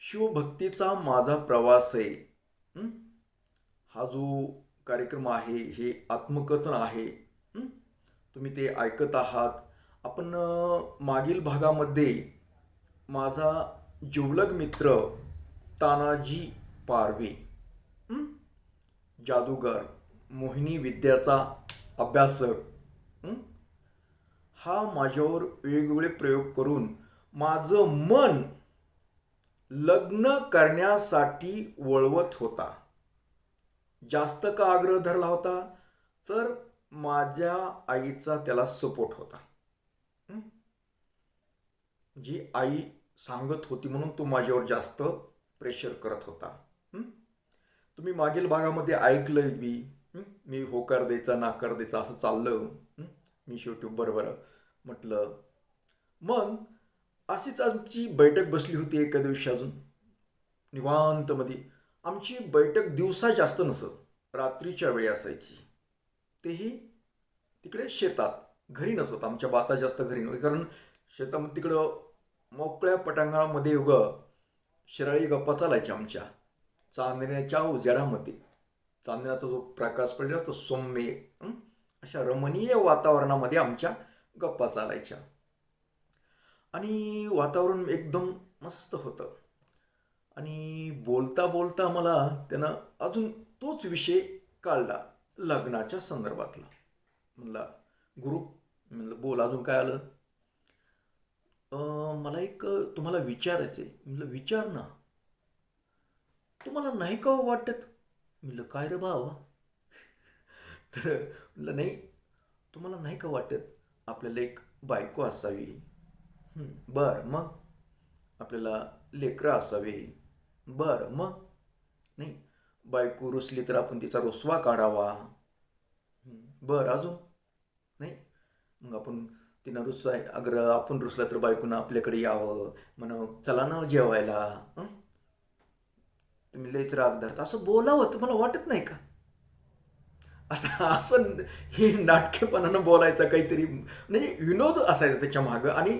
शिवभक्तीचा माझा प्रवास आहे. हा? जो कार्यक्रम आहे हे आत्मकथन आहे. तुम्ही ते ऐकत आहात. आपण मागील भागामध्ये माझा जिवलग मित्र तानाजी पारवे जादूगर मोहिनी विद्याचा अभ्यासक हा माझ्यावर वेगवेगळे प्रयोग करून माझं मन लग्न करण्यासाठी वळवत होता. जास्त का आग्रह धरला होता? तर माझ्या आईचा त्याला सपोर्ट होता. जी आई सांगत होती म्हणून तो माझ्यावर जास्त प्रेशर करत होता. तुम्ही मागील भागामध्ये ऐकलंय मी मी होकार द्यायचा नाकार द्यायचा असं चाललं. मी शेवटी बरोबर म्हटलं. मग अशीच आमची बैठक बसली होती एका दिवशी अजून. निवांतमध्ये आमची बैठक दिवसा जास्त नसत. रात्रीच्या वेळी असायची. तेही तिकडे शेतात. घरी नसत. आमच्या बाता जास्त घरी नव्हती कारण शेतामध्ये तिकडं मोकळ्या पटांगणामध्ये उगं शिराळी गप्पा चालायच्या आमच्या. चांदण्याच्या उजेडामध्ये. चांदण्याचा जो प्रकाश पडला असतो सौम्य अशा रमणीय वातावरणामध्ये आमच्या गप्पा चालायच्या. आणि वातावरण एकदम मस्त होतं. आणि बोलता बोलता मला त्यानं अजून तोच विषय काढला लग्नाच्या संदर्भातला. म्हणला गुरु म्हणलं बोल अजून काय आलं? मला एक तुम्हाला विचारायचं आहे म्हणलं विचार ना. तुम्हाला नाही का हो वाटत? म्हणलं काय रे भावा? तर म्हणलं नाही तुम्हाला नाही का वाटत आपल्याला एक बायको असावी? बर मग? आपल्याला लेकरं असावी. बर मग? नाही बायको रुसली तर आपण तिचा रुसवा काढावा. बर अजून? नाही मग आपण तिनं रुसाय अगर आपण रुसला तर बायकोनं आपल्याकडे यावं. म्हणा चला ना जेवायला. तुम्ही लयच राग धरता. असं बोलावं तुम्हाला वाटत नाही का? आता असं हे नाटकेपणानं बोलायचं काहीतरी म्हणजे विनोद असायचा त्याच्या मागं आणि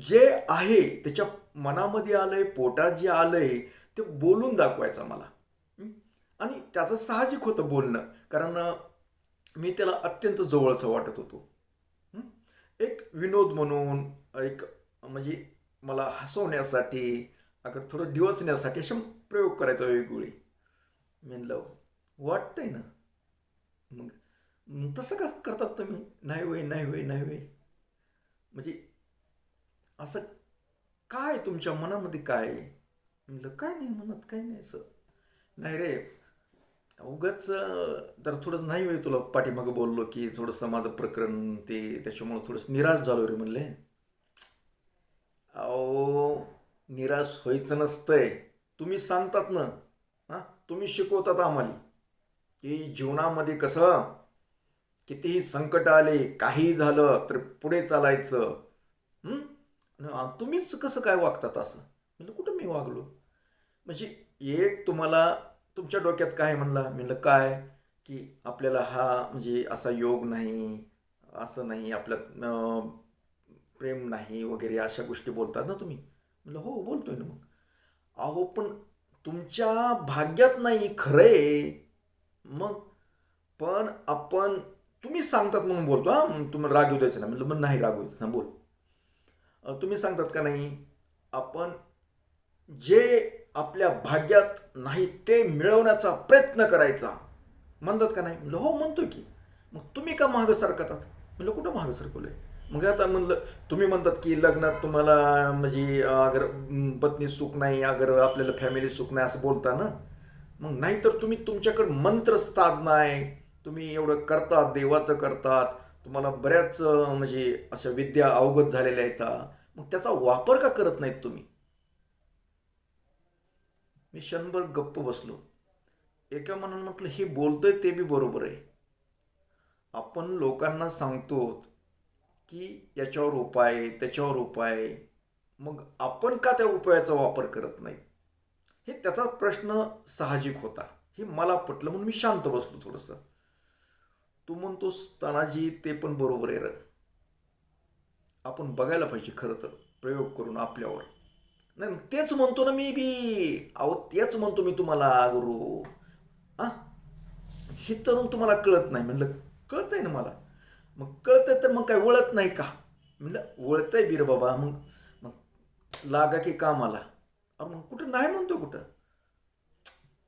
जे आहे त्याच्या मनामध्ये आलंय पोटात जे आलंय ते बोलून दाखवायचं मला. आणि त्याचं साहजिक होतं बोलणं. कारण मी त्याला अत्यंत जवळचं वाटत होतो. एक विनोद म्हणून एक म्हणजे मला हसवण्यासाठी अगर थोडं डिवचण्यासाठी असे प्रयोग करायचा वेगवेगळे. म्हणलं वाटतंय ना? मग तसं कसं करतात तुम्ही? नाही होय नाही होय नाही होय. म्हणजे असं काय तुमच्या मनामध्ये काय? म्हणलं काय नाही मनात काय नाही असं. नाही रे उगाच तर थोडंसं नाही वेळ तुला पाठीमागं बोललो की थोडंसं माझं प्रकरण ते त्याच्यामुळं थोडंसं निराश झालो रे म्हणले. अहो निराश व्हायचं नसतंय. तुम्ही सांगतात ना हां तुम्ही शिकवतात आम्हाला की जीवनामध्ये कसं कितीही संकट आले काही झालं तर पुढे चालायचं. तुम्हीच कसं काय वागतात असं? म्हणलं कुठं मी वागलो? म्हणजे एक तुम्हाला तुमच्या डोक्यात काय म्हणला? म्हणलं काय? की आपल्याला हा म्हणजे असा योग नाही असं नाही आपल्यात प्रेम नाही वगैरे अशा गोष्टी बोलतात ना तुम्ही? म्हणलं हो बोलतोय ना मग. अहो पण तुमच्या भाग्यात नाही खरंय मग पण आपण तुम्ही सांगतात म्हणून बोलतो हा? मग तुम्हाला राग येऊ द्यायचं ना म्हणलं मग नाही राग येऊ द्यायचं ना बोल. तुम्ही सांगतात का नाही? आपण जे आपल्या भाग्यात नाही ते मिळवण्याचा प्रयत्न करायचा. म्हणतात का नाही? म्हणलं हो म्हणतोय की. मग तुम्ही का महाग सरकतात? म्हणलं कुठं मागं सरकवलंय? मग आता म्हणलं तुम्ही म्हणतात की लग्नात तुम्हाला म्हणजे अगर पत्नी सुख नाही अगर आपल्याला फॅमिली सुख नाही असं बोलता ना मग नाहीतर तुम्ही तुमच्याकडे मंत्र साधना आहे. तुम्ही एवढं करतात देवाचं करतात. तुम्हाला बऱ्याच म्हणजे अशा विद्या अवगत झालेल्या आहेत. मग त्याचा वापर का करत नाहीत तुम्ही? मी क्षणभर गप्प बसलो. एका मनानं म्हटलं हे बोलतोय ते बी बरोबर आहे. आपण लोकांना सांगतो की याच्यावर उपाय त्याच्यावर उपाय मग आपण का त्या उपायाचा वापर करत नाही हे त्याचा प्रश्न साहजिक होता. हे मला पटलं म्हणून मी शांत बसलो थोडंसं. तू म्हणतोस तानाजी ते पण बरोबर आहे र. आपण बघायला पाहिजे खरं तर प्रयोग करून आपल्यावर. नाही मग तेच म्हणतो ना मी बी. अहो तेच म्हणतो मी तुम्हाला गुरु. आ? हे तरुण तुम्हाला कळत नाही. म्हणलं कळत आहे ना मला? मग कळतंय तर मग काय वळत नाही का? म्हणलं वळतंय बीर बाबा. मग मग लागा की कामाला. मग कुठं नाही म्हणतो कुठं?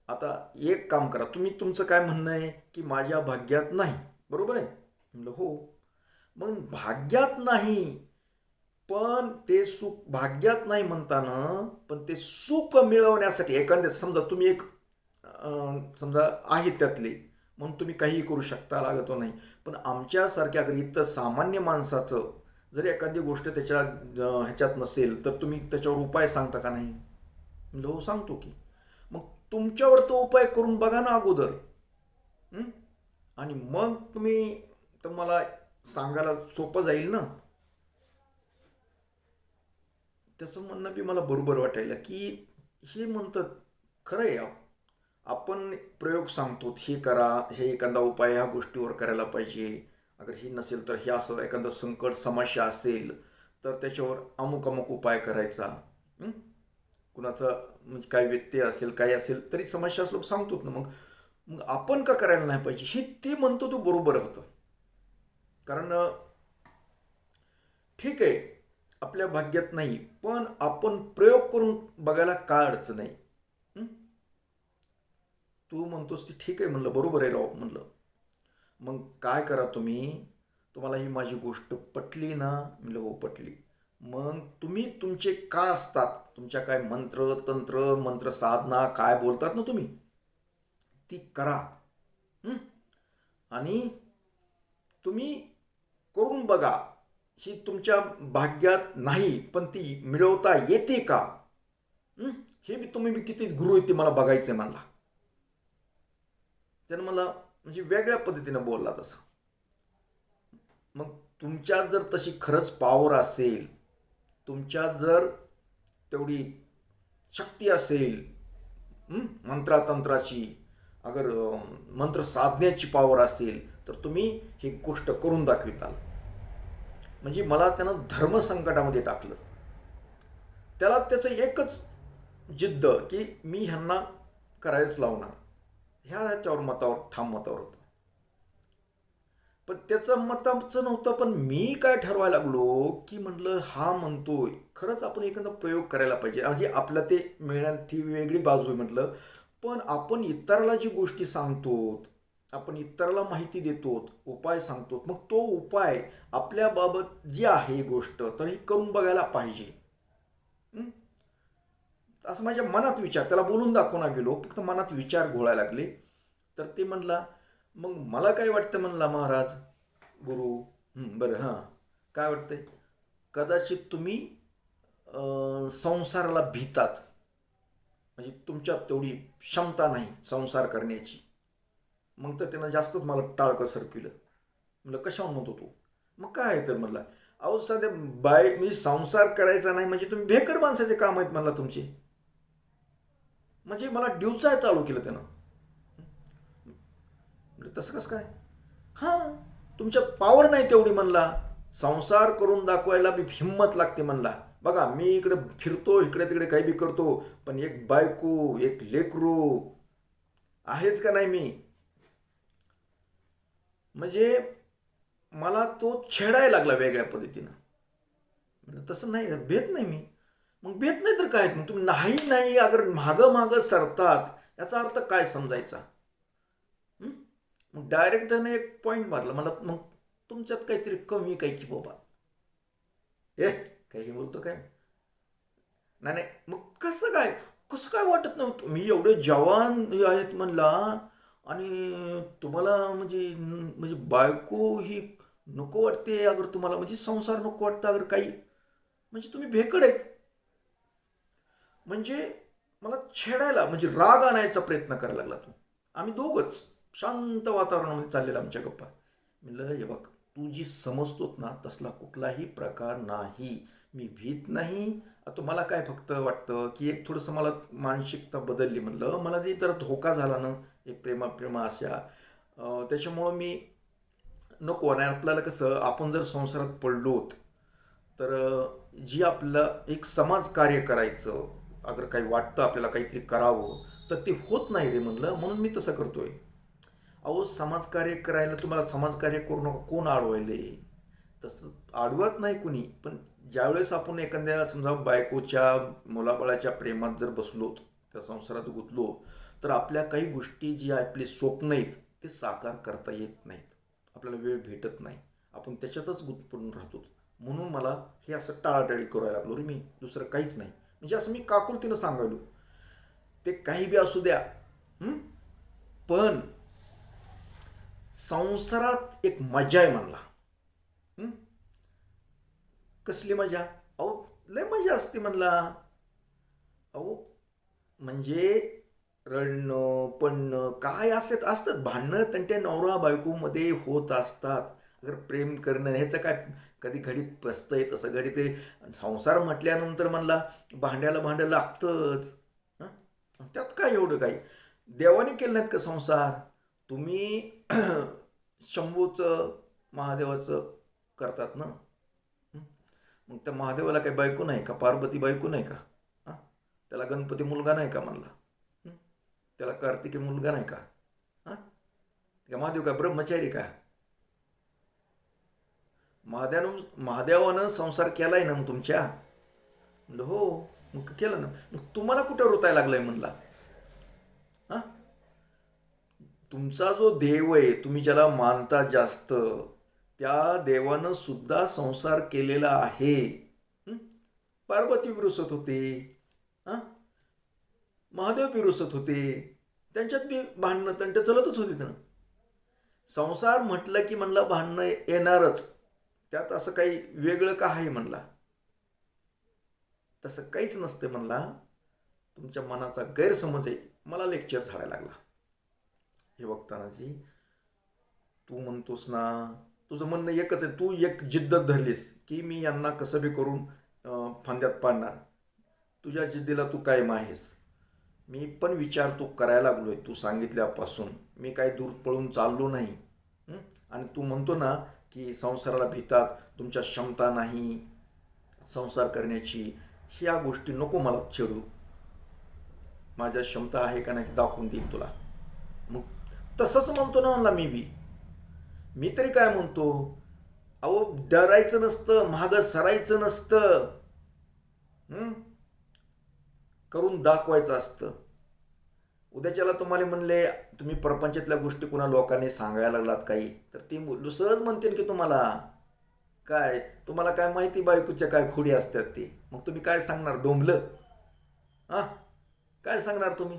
आता एक काम करा. तुम्ही तुमचं काय म्हणणं आहे की माझ्या भाग्यात नाही. बरोबर आहे? म्हणलं हो. मग भाग्यात नाही पण ते सुख भाग्यात नाही म्हणताना पण ते सुख मिळवण्यासाठी एखाद्या समजा तुम्ही एक समजा आहे त्यातले म्हणून तुम्ही काहीही करू शकता लागत नाही. पण आमच्यासारख्या इथं सामान्य माणसाचं जर एखादी गोष्ट त्याच्या ह्याच्यात नसेल तर तुम्ही त्याच्यावर उपाय सांगता का नाही? म्हणलं हो सांगतो की. मग तुमच्यावर तो उपाय करून बघा ना अगोदर. आणि मग तुम्ही तर मला सांगायला सोपं जाईल ना? त्याचं म्हणणं बी मला बरोबर वाटायला की हे म्हणतात खरं आहे आपण प्रयोग सांगतो हे करा हे एखादा उपाय ह्या गोष्टीवर करायला पाहिजे. अगर ही नसेल तर हे असं एखादं संकट समस्या असेल तर त्याच्यावर अमुक अमुक उपाय करायचा. कुणाचा कुणाचं म्हणजे काय व्यत्यय असेल काय असेल तरी समस्या असलो सांगतोच ना मग. मग आपण का करायला नाही पाहिजे? हे ते म्हणतो तो बरोबर होतं. कारण ठीक आहे आपल्या भाग्यात नाही पण आपण प्रयोग करून बघायला काय अडचण नाही. तू म्हणतोस ती ठीक आहे म्हणलं बरोबर आहे राव म्हणलं. मग काय करा तुम्ही? तुम्हाला ही माझी गोष्ट पटली ना? म्हणलं हो पटली. मग तुम्ही तुमचे काय असतात? तुमच्या काय मंत्र तंत्र मंत्र साधना काय बोलतात ना तुम्ही? ती करा. आणि तुम्ही करून बघा. ही तुमच्या भाग्यात नाही पण ती मिळवता येते का? हे? बी तुम्ही मी किती गुरु येते मला बघायचं आहे मला त्यानं मला म्हणजे वेगळ्या पद्धतीनं बोलला तसा. मग तुमच्यात जर तशी खरंच पावर असेल तुमच्यात जर तेवढी शक्ती असेल मंत्रातंत्राची अगर मंत्र साधण्याची पॉवर असेल तर तुम्ही ही गोष्ट करून दाखविताल. म्हणजे मला त्यानं धर्मसंकटामध्ये टाकलं. त्याला त्याचं एकच जिद्द की मी ह्यांना करायच लावणार. ह्या ह्याच्यावर मतावर ठाम मतावर होतं. पण त्याचं मताचं नव्हतं पण मी काय ठरवायला लागलो की म्हटलं हा म्हणतोय. खरंच आपण एखादा प्रयोग करायला पाहिजे. म्हणजे आपल्या ते मिळणार ती वेगळी बाजू आहे म्हटलं. पण आपण इतराला जी गोष्टी सांगतो आपण इतराला माहिती देतो उपाय सांगतो मग तो उपाय आपल्याबाबत जी आहे गोष्ट तर ही करून बघायला पाहिजे. असं माझ्या मनात विचार त्याला बोलून दाखवून गेलो फक्त मनात विचार घोळायला लागले. तर ते म्हणला मग मला काय वाटतं? म्हणला महाराज गुरु. बरं हां. काय वाटतंय? कदाचित तुम्ही संसाराला भीतात. म्हणजे तुमच्यात तेवढी क्षमता नाही संसार करण्याची. मग तर त्यानं जास्तच मला टाळकं सरपिलं म्हणलं कशावर म्हणतो तू? मग काय आहे तर म्हणला अहो साध्या बाय मी संसार करायचा नाही म्हणजे तुम्ही भेकड माणसाचे काम आहेत म्हणला तुमचे. म्हणजे मला ड्यूचाय चालू केलं त्यानं. तसं कसं काय? हां तुमच्यात पॉवर नाही तेवढी म्हणला. संसार करून दाखवायला बी हिंमत लागते म्हणला. बघा मी इकडे फिरतो इकडे तिकडे काही बी करतो पण एक बायको एक लेकरू आहेच का नाही मी? म्हणजे मला तो छेडायला लागला वेगळ्या पद्धतीनं. म्हणजे तसं नाही भेट नाही मी. मग भेट नाही तर काय? मग तुम्ही नाही नाही अगर मागं मागं सरतात याचा अर्थ काय समजायचा? मग डायरेक्ट त्याने एक पॉईंट मारला. मला मग तुमच्यात काहीतरी कमी काही की बाबा? ए काही बोलतो काय? नाही नाही मग कसं काय? कसं काय वाटत नव्हतं? मी एवढे जवान आहेत म्हणला आणि तुम्हाला म्हणजे म्हणजे बायको ही नको वाटते अगर तुम्हाला म्हणजे संसार नको वाटतं अगर काही. म्हणजे तुम्ही भेकड आहेत. म्हणजे मला छेडायला म्हणजे राग आणायचा प्रयत्न करायला लागला तू. आम्ही दोघंच शांत वातावरणामध्ये चाललेला आमच्या गप्पा. म्हणलं हे बघ तू जी समजतोत ना तसला कुठलाही प्रकार नाही. मी भीत नाही. आता मला काय फक्त वाटतं की एक थोडंसं मला मानसिकता बदलली म्हणलं. मला ती तर धोका झाला ना एक प्रेमा प्रेमा अशा. त्याच्यामुळं मी नको आणि आपल्याला कसं आपण जर संसारात पडलोत तर जी आपलं एक समाज कार्य करायचं अगर काही वाटतं आपल्याला काहीतरी करावं तर ते होत नाही रे म्हणलं. म्हणून मी तसं करतोय. अहो समाजकार्य करायला तुम्हाला समाजकार्य करू नका. कोण अडवायले तसं अडवत नाही कुणी. पण ज्यावेळेस आपण एखाद्या समजा बायकोच्या मुलाबाळाच्या प्रेमात जर बसलो त्या संसारात गुंतलो तर आपल्या काही गोष्टी जी आपली स्वप्न आहेत ते साकार करता येत नाहीत. आपल्याला वेळ भेटत नाही. आपण त्याच्यातच गुंतपडून राहतो. म्हणून मला हे असं टाळाटाळी करायला लागलो. रे मी दुसरं काहीच नाही. म्हणजे असं मी काकुलतीनं सांगायलो. ते काही बी असू द्या. पण संसारात एक मजा आहे म्हणला कसली मजा? अहो लय मजा असते म्हणला. अहो म्हणजे रडणं पडणं काय असत असतात. भांडणं त्यांच्या नवरा बायकोमध्ये होत असतात. अगर प्रेम करणं ह्याचं काय कधी घडीत पसतंय तसं घडी ते संसार म्हटल्यानंतर म्हणला भांड्याला भांडं लागतंच. त्यात काय एवढं काही? देवाने केलं नाहीत का संसार? तुम्ही शंभूचं महादेवाचं करतात ना? मग त्या महादेवाला काही बायको नाही का? पार्वती बायको नाही का? हां? त्याला गणपती मुलगा नाही का म्हणला? त्याला कार्तिकी मुलगा नाही का? हां? का महादेव का ब्रह्मचारी का? महादेवानं महादेवानं संसार केलाय ना मग तुमच्या? म्हणलं हो मग केलं ना. मग तुम्हाला कुठे रोतायला लागलाय म्हणला? हां? तुमचा जो देव आहे तुम्ही ज्याला मानता जास्त त्या देवानं सुद्धा संसार केलेला आहे. पार्वती विरुसत होते. हां? महादेव विरुसत होते. त्यांच्यात बी भांडणं तंट चलतच होते ना संसार म्हटलं की म्हणलं भांडणं येणारच. त्यात असं काही वेगळं का आहे म्हणला? तसं काहीच नसते म्हणला. तुमच्या मनाचा गैरसमज आहे. मला लेक्चर झाडायला लागला. हे बघतानाची तू म्हणतोस ना तुझं म्हणणं एकच आहे तू एक जिद्दत धरलीस की मी यांना कसं बी करून फांद्यात पाडणार. तुझ्या जिद्दीला तू कायम आहेस. मी पण विचार तू करायला लागलो आहे तू सांगितल्यापासून. मी काही दूर पळून चाललो नाही. आणि तू म्हणतो ना की संसाराला भीतात तुमच्या क्षमता नाही संसार करण्याची ह्या गोष्टी नको मला छेडू. माझ्या क्षमता आहे का नाही दाखवून देईन तुला. मग तसंच म्हणतो ना म्हणला मी बी. मी तरी काय म्हणतो? अहो डरायचं नसतं महाग सरायचं नसतं. करून दाखवायचं असतं. उद्याच्याला तुम्हाला म्हणले तुम्ही प्रपंचातल्या गोष्टी कुणा लोकांनी सांगायला लागलात काही? तर ती सहज म्हणतील की तुम्हाला. काय? तुम्हाला काय माहिती बायकोच्या काय खोडी असतात ते? मग तुम्ही काय सांगणार डोंबलं? हा? काय सांगणार तुम्ही?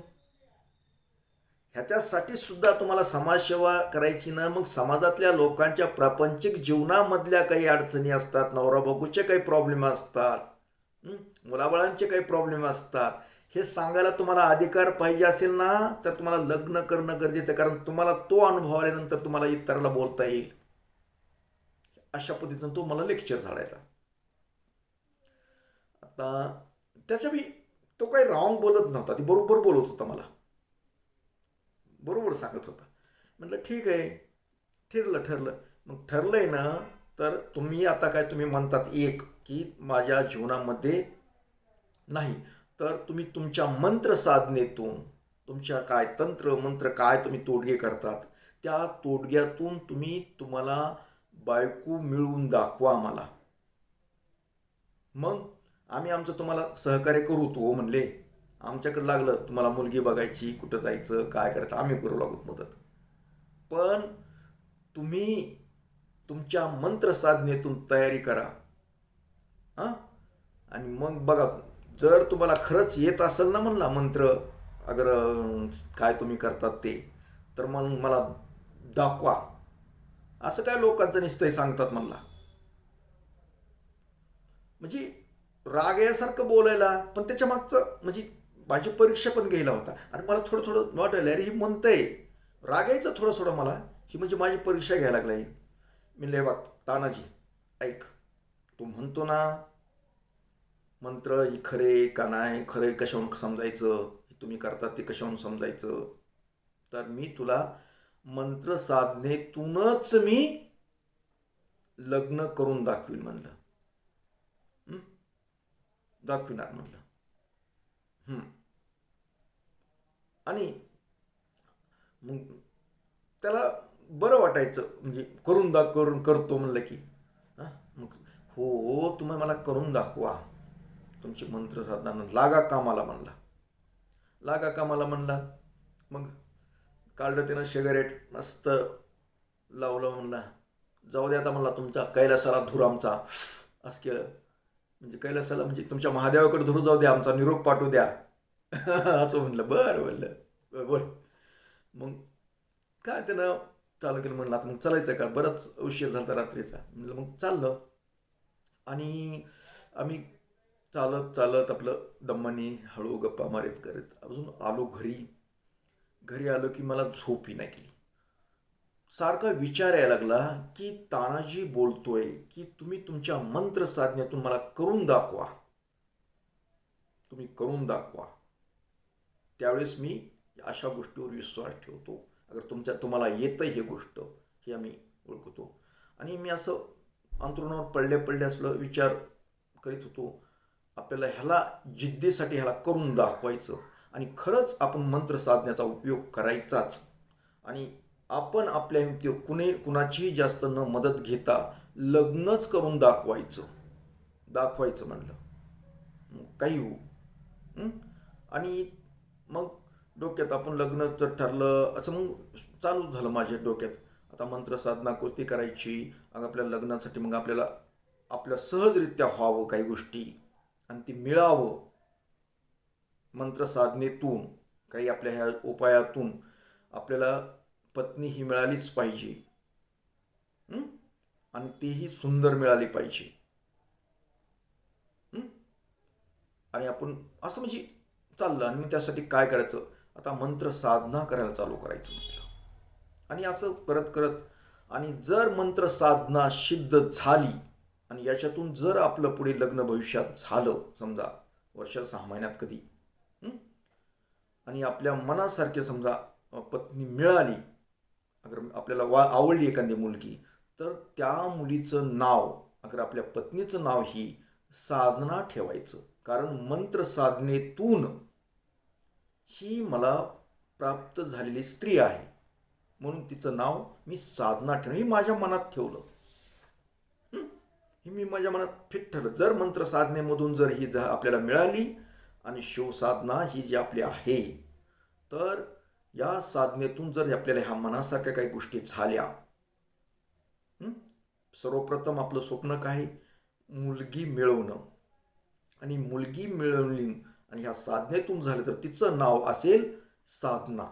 ह्याच्यासाठी सुद्धा तुम्हाला समाजसेवा करायची ना मग समाजातल्या लोकांच्या प्रापंचिक जीवनामधल्या काही अडचणी असतात नवरा बघूचे काही प्रॉब्लेम असतात मुलाबाळांचे काही प्रॉब्लेम असतात. हे सांगायला तुम्हाला अधिकार पाहिजे असेल ना तर तुम्हाला लग्न करणं गरजेचं आहे कारण तुम्हाला तो अनुभव आल्यानंतर तुम्हाला इतराला बोलता येईल. अशा पद्धतीनं तो मला लेक्चर झाडायचा. आता त्याच्या बी तो काही रॉंग बोलत नव्हता ती बरोबर बोलत होता मला. बरोबर सांगत होता. म्हटलं ठीक आहे. ठरलं ठरलं. मग ठरलं आहे ना तर तुम्ही आता काय तुम्ही म्हणतात एक की माझ्या जीवनामध्ये नाही. तर तुम्ही तुमच्या मंत्र साधनेतून तुमच्या काय तंत्र मंत्र काय तुम्ही तोडगे करतात त्या तोडग्यातून तुम्ही तुम्हाला बायको मिळवून दाखवा आम्हाला. मग आम्ही आमचं तुम्हाला सहकार्य करू तो म्हणले. आमच्याकडे लागलं तुम्हाला मुलगी बघायची कुठं जायचं काय करायचं आम्ही करू लागत मदत. पण तुम्ही तुमच्या मंत्र साधनेतून तयारी करा. हां? आणि मग बघा जर तुम्हाला खरंच येत असेल ना म्हणला मंत्र अगर काय तुम्ही करतात ते तर मग मला दाखवा. असं काय लोकांचं निश्चय सांगतात म्हणला. म्हणजे राग यासारखं बोलायला पण त्याच्या मागचं म्हणजे माझी परीक्षा पण घ्यायला होता. आणि मला थोडं थोडं वाटायला अरे ही म्हणतंय. रागायचं थोडं थोडं मला ही म्हणजे माझी परीक्षा घ्यायला लागलाय मी लय बघ तानाजी ऐक तू म्हणतो ना मंत्र ही खरे का नाही खरे कशाहून समजायचं हे तुम्ही करतात ते कशाहून समजायचं? तर मी तुला मंत्र साधनेतूनच मी लग्न करून दाखवीन म्हणलं. दाखविणार म्हणलं. आणि मग त्याला बरं वाटायचं. म्हणजे करून दाख करून करतो म्हणलं की. मग हो तुम्ही मला करून दाखवा. तुमची मंत्र साधना लागा कामाला म्हणला. लागा कामाला म्हणला. मग काढलं त्यानं सिगारेट मस्त लावलं म्हणला. जाऊ द्या आता म्हणला तुमचा कैलासाला धूर आमचा. असं केलं. म्हणजे कैलासाला म्हणजे तुमच्या महादेवाकडे धूर जाऊ द्या आमचा. निरोप पाठवू द्या. असं म्हणलं बरं म्हणलं बरं बोल मग काय त्यानं चालू केलं म्हणलं आता मग चालायचं का बराच उशीर झाला होता रात्रीचा म्हणलं मग चाललं आणि आम्ही चालत चालत आपलं दम्मानी हळू गप्पा मारीत करत अजून आलो घरी घरी आलो की मला झोपही नाही केली सारखा विचार यायला लागला की तानाजी बोलतोय की तुम्ही तुमच्या मंत्र साधनेतून मला करून दाखवा तुम्ही करून दाखवा त्यावेळेस मी अशा गोष्टीवर विश्वास ठेवतो. अगर तुमच्या तुम्हाला येतं हे गोष्ट हे आम्ही ओळखतो. आणि मी असं अंतरुणावर पडले पडले असलं विचार करीत होतो. आपल्याला ह्याला जिद्दीसाठी ह्याला करून दाखवायचं. आणि खरंच आपण मंत्र साधण्याचा उपयोग करायचाच. आणि आपण आपल्या हिमतीवर कुणी कुणाचीही जास्त न मदत घेता लग्नच करून दाखवायचं. दाखवायचं म्हणलं. मग काही होऊ. आणि मग डोक्यात आपण लग्न जर ठरलं असं मग चालू झालं माझ्या डोक्यात. आता मंत्र साधना कोणती करायची? मग आपल्या लग्नासाठी मग आपल्याला आपल्या सहजरित्या व्हावं काही गोष्टी आणि ती मिळावं. मंत्र साधनेतून काही आपल्या ह्या उपायातून आपल्याला पत्नी ही मिळालीच पाहिजे. आणि तीही सुंदर मिळाली पाहिजे. आणि आपण असं म्हणजे चाललं आणि मी त्यासाठी काय करायचं? आता मंत्र साधना करायला चालू करायचं म्हटलं. आणि असं करत करत आणि जर मंत्र साधना सिद्ध झाली आणि याच्यातून जर आपलं पुढे लग्न भविष्यात झालं समजा वर्ष सहा महिन्यात कधी आणि आपल्या मनासारखे समजा पत्नी मिळाली अगर आपल्याला वा आवडली एखादी मुलगी तर त्या मुलीचं नाव अगर आपल्या पत्नीचं नाव ही साधना ठेवायचं. कारण मंत्र साधनेतून ही मला प्राप्त झालेली स्त्री आहे. म्हणून तिचं नाव मी साधना ठेवलं. हे माझ्या मनात ठेवलं. हे? मी माझ्या मनात फिट ठरलं जर मंत्र साधनेमधून जर ही जा आपल्याला मिळाली आणि शिवसाधना ही जी आपली आहे तर या साधनेतून जर आपल्याला ह्या मनासारख्या काही गोष्टी झाल्या सर्वप्रथम आपलं स्वप्न काय? मुलगी मिळवणं. आणि मुलगी मिळवली आणि ह्या साधनेतून झालं तर तिचं नाव असेल साधना.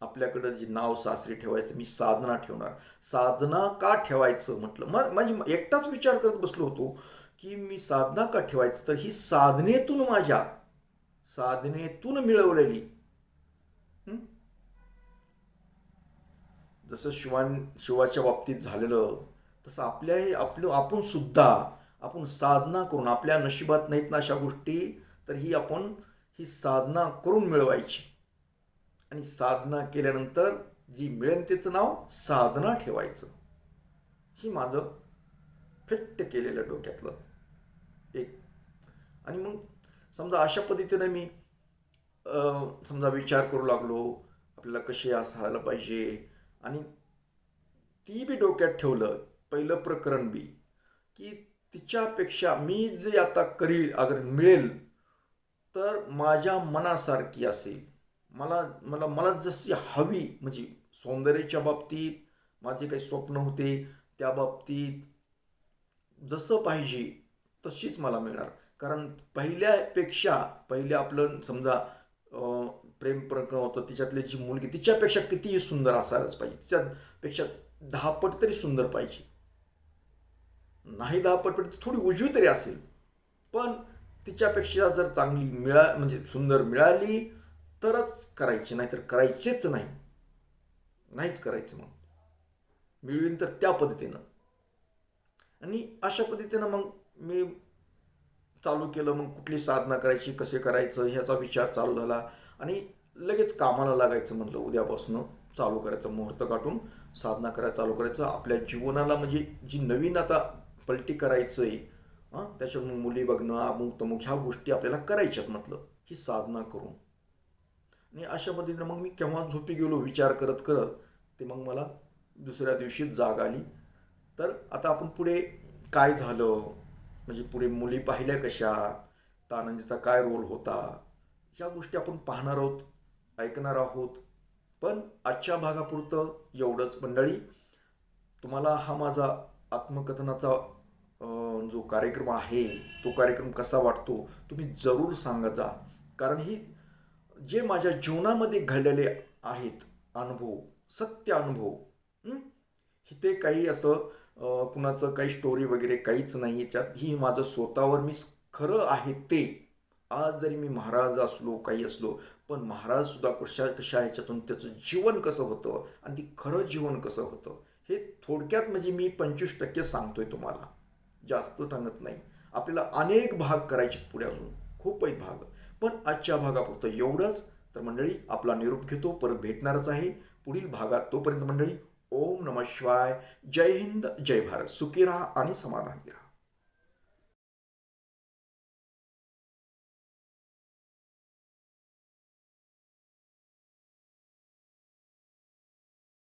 आपल्याकडं जे नाव सासरी ठेवायचं मी साधना ठेवणार. साधना का ठेवायचं म्हटलं? मग माझी एकटाच विचार करत बसलो होतो की मी साधना का ठेवायचं? तर ही साधनेतून माझ्या साधनेतून मिळवलेली. जसं शिवान शिवाच्या बाबतीत झालेलं तसं आपल्या आपलं आपण सुद्धा आपण साधना करून आपल्या नशिबात नाहीत ना अशा गोष्टी तर ही आपण ही साधना करून मिळवायची. आणि साधना केल्यानंतर जी मिळेल त्याचं नाव साधना ठेवायचं. ही माझं फिट्ट केलेलं डोक्यातलं एक. आणि मग समजा अशा पद्धतीने मी समजा विचार करू लागलो आपल्याला कसे असायला पाहिजे आणि ती बी डोक्यात ठेवलं पहिलं प्रकरण बी की तिच्यापेक्षा मी जे आता करील अगर मिळेल तर माझ्या मनासारखी असेल. मला मला मला जशी हवी म्हणजे सौंदर्याच्या बाबतीत माझे काही स्वप्न होते त्या बाबतीत जसं पाहिजे तशीच मला मिळणार. कारण पहिल्यापेक्षा पहिले आपलं समजा प्रेम प्रकरण होतं तिच्यातली जी मुलगी तिच्यापेक्षा कितीही सुंदर असायलाच पाहिजे. तिच्यापेक्षा दहापट तरी सुंदर पाहिजे. नाही दहा पट पण थोडी उजवी तरी असेल. पण तिच्यापेक्षा जर चांगली मिळा म्हणजे सुंदर मिळाली तरच करायची नाही तर करायचेच नाही. नाहीच करायचं मग. मिळवीन तर त्या पद्धतीनं. आणि अशा पद्धतीनं मग मी चालू केलं मग कुठली साधना करायची कसे करायचं ह्याचा विचार चालू झाला. आणि लगेच कामाला लागायचं म्हटलं उद्यापासून चालू करायचं मुहूर्त काढून साधना करायला चालू करायचं. आपल्या जीवनाला म्हणजे जी नवीन आता पलटी करायचं आहे हां? त्याच्यात मग मुली बघणं अमुक तमुक ह्या गोष्टी आपल्याला करायच्यात म्हटलं ही साधना करून. आणि अशा पद्धतीनं मग मी केव्हा झोपी गेलो विचार करत करत ते मग मला दुसऱ्या दिवशी जाग आली. तर आता आपण पुढे काय झालं? म्हणजे पुढे मुली पाहिल्या कशा? तानाजीचा काय रोल होता? ह्या गोष्टी आपण पाहणार आहोत ऐकणार आहोत. पण आजच्या भागापुरतं एवढंच मंडळी. तुम्हाला हा माझा आत्मकथनाचा जो कार्यक्रम आहे तो कार्यक्रम कसा वाटतो तुम्ही जरूर सांगत जा. कारण ही जे माझ्या जीवनामध्ये घडलेले आहेत अनुभव सत्य अनुभव हे? ते काही असं कुणाचं काही स्टोरी वगैरे काहीच नाही याच्यात. ही माझं स्वतःवर मी खरं आहे ते. आज जरी मी महाराज असलो काही असलो पण महाराजसुद्धा कशा कशा ह्याच्यातून त्याचं जीवन कसं होतं आणि ती खरं जीवन कसं होतं हे थोडक्यात म्हणजे मी पंचवीस टक्के सांगतोय तुम्हाला. जास्त सांगत नाही. आपल्याला अनेक भाग करायचे पुढे अजून खूप आहेत भाग. पण आजच्या भागापुरतं एवढंच. तर मंडळी आपला निरोप घेतो. परत भेटणारच आहे. पुढील भागात तोपर्यंत मंडळी ओम नम शिवाय. जय हिंद जय भारत. सुखी राहा आणि समाधानी राहा.